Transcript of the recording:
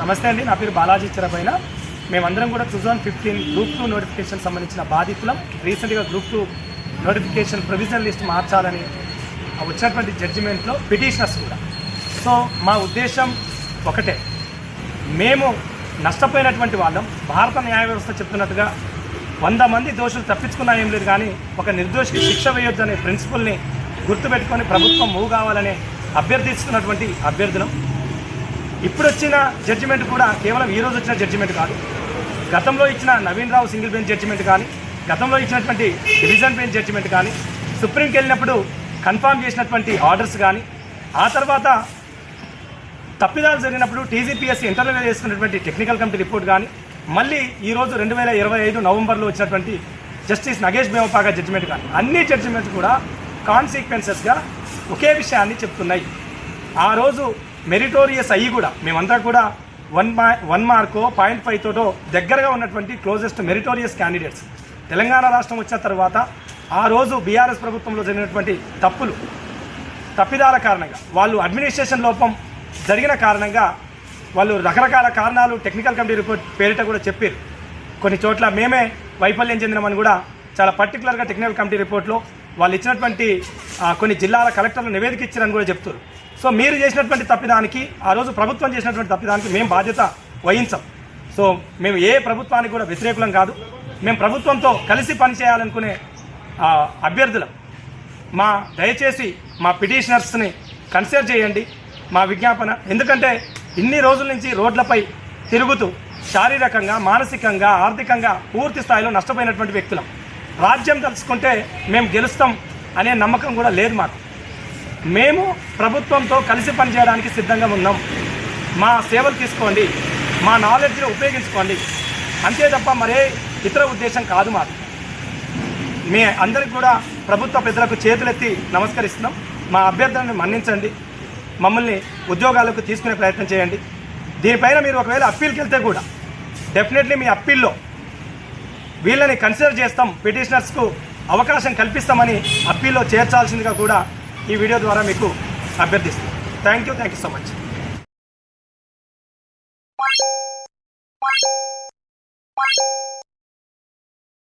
నమస్తే అండి నా పేరు బాలాజీ చిరపైన మేమందరం కూడా two thousand fifteen group two notification సంబంధించిన బాధితులం. రీసెంట్గా group two notification provisional list మార్చాలని వచ్చినటువంటి జడ్జిమెంట్లో పిటిషనర్స్ కూడా. సో మా ఉద్దేశం ఒకటే. మేము నష్టపోయినటువంటి వాళ్ళం. భారత న్యాయ వ్యవస్థ చెప్తున్నట్టుగా వంద మంది దోషులు తప్పించుకున్నా ఏం లేదు కానీ ఒక నిర్దోషికి శిక్ష వేయొద్దనే ప్రిన్సిపల్ని గుర్తుపెట్టుకొని ప్రభుత్వం మూవ్ కావాలనే అభ్యర్థిస్తున్నటువంటి అభ్యర్థులం. ఇప్పుడు వచ్చిన జడ్జిమెంట్ కూడా కేవలం ఈ రోజు వచ్చిన జడ్జిమెంట్ కాదు. గతంలో ఇచ్చిన Naveen Rao single bench judgement కానీ గతంలో ఇచ్చినటువంటి డివిజన్ బెంచ్ జడ్జిమెంట్ కానీ సుప్రీంకి వెళ్ళినప్పుడు కన్ఫామ్ చేసినటువంటి ఆర్డర్స్ కానీ ఆ తర్వాత తప్పిదాలు జరిగినప్పుడు టీజీపీఎస్సీ ఇంటర్వ్యూ చేసుకున్నటువంటి టెక్నికల్ కమిటీ రిపోర్ట్ కానీ మళ్ళీ ఈరోజు రెండు వేల ఇరవై ఐదు నవంబర్లో వచ్చినటువంటి జస్టిస్ నగేష్ భీమపాగా జడ్జిమెంట్ కానీ అన్ని జడ్జిమెంట్స్ కూడా కాన్సిక్వెన్సెస్గా ఒకే విషయాన్ని చెప్తున్నాయి. ఆ రోజు మెరిటోరియస్ అయ్యి కూడా మేమంతా కూడా వన్ మా వన్ మార్కో పాయింట్ ఫైవ్ తోటో దగ్గరగా ఉన్నటువంటి క్లోజెస్ట్ మెరిటోరియస్ క్యాండిడేట్స్ తెలంగాణ రాష్ట్రం వచ్చిన తర్వాత ఆ రోజు బీఆర్ఎస్ ప్రభుత్వంలో జరిగినటువంటి తప్పులు తప్పిదాల కారణంగా వాళ్ళు అడ్మినిస్ట్రేషన్ లోపం జరిగిన కారణంగా వాళ్ళు రకరకాల కారణాలు టెక్నికల్ కమిటీ రిపోర్ట్ పేరిట కూడా చెప్పారు. కొన్ని చోట్ల మేమే వైఫల్యం చెందినామని కూడా చాలా పర్టికులర్గా టెక్నికల్ కమిటీ రిపోర్ట్లో వాళ్ళు ఇచ్చినటువంటి కొన్ని జిల్లాల కలెక్టర్లు నివేదిక ఇచ్చారని కూడా చెప్తారు సో మీరు చేసినటువంటి తప్పిదానికి ఆ రోజు ప్రభుత్వం చేసినటువంటి తప్పిదానికి మేము బాధ్యత వహించం. సో మేము ఏ ప్రభుత్వానికి కూడా వ్యతిరేకులం కాదు. మేము ప్రభుత్వంతో కలిసి పనిచేయాలనుకునే అభ్యర్థులం. మా దయచేసి మా పిటిషనర్స్ని కన్సిడర్ చేయండి మా విజ్ఞాపన. ఎందుకంటే ఇన్ని రోజుల నుంచి రోడ్లపై తిరుగుతూ శారీరకంగా మానసికంగా ఆర్థికంగా పూర్తి స్థాయిలో నష్టపోయినటువంటి వ్యక్తులం. రాజ్యం తలుచుకుంటే మేము గెలుస్తాం అనే నమ్మకం కూడా లేదు మాకు. మేము ప్రభుత్వంతో కలిసి పనిచేయడానికి సిద్ధంగా ఉన్నాం. మా సేవలు తీసుకోండి మా నాలెడ్జ్ని ఉపయోగించుకోండి. అంతే తప్ప మరే ఇతర ఉద్దేశం కాదు మాకు. మీ అందరికి కూడా ప్రభుత్వ పెద్దలకు చేతులెత్తి నమస్కరిస్తున్నాం. మా అభ్యర్థులను మన్నించండి. మమ్మల్ని ఉద్యోగాలకు తీసుకునే ప్రయత్నం చేయండి. దీనిపైన మీరు ఒకవేళ అప్పీల్కి వెళ్తే కూడా డెఫినెట్లీ మీ అప్పీల్లో వీళ్ళని కన్సిడర్ చేస్తాం పిటిషనర్స్కు అవకాశం కల్పిస్తామని అప్పీల్లో చేర్చాల్సిందిగా కూడా ఈ వీడియో ద్వారా మీకు అభ్యర్థిస్తాం thank you thank you so much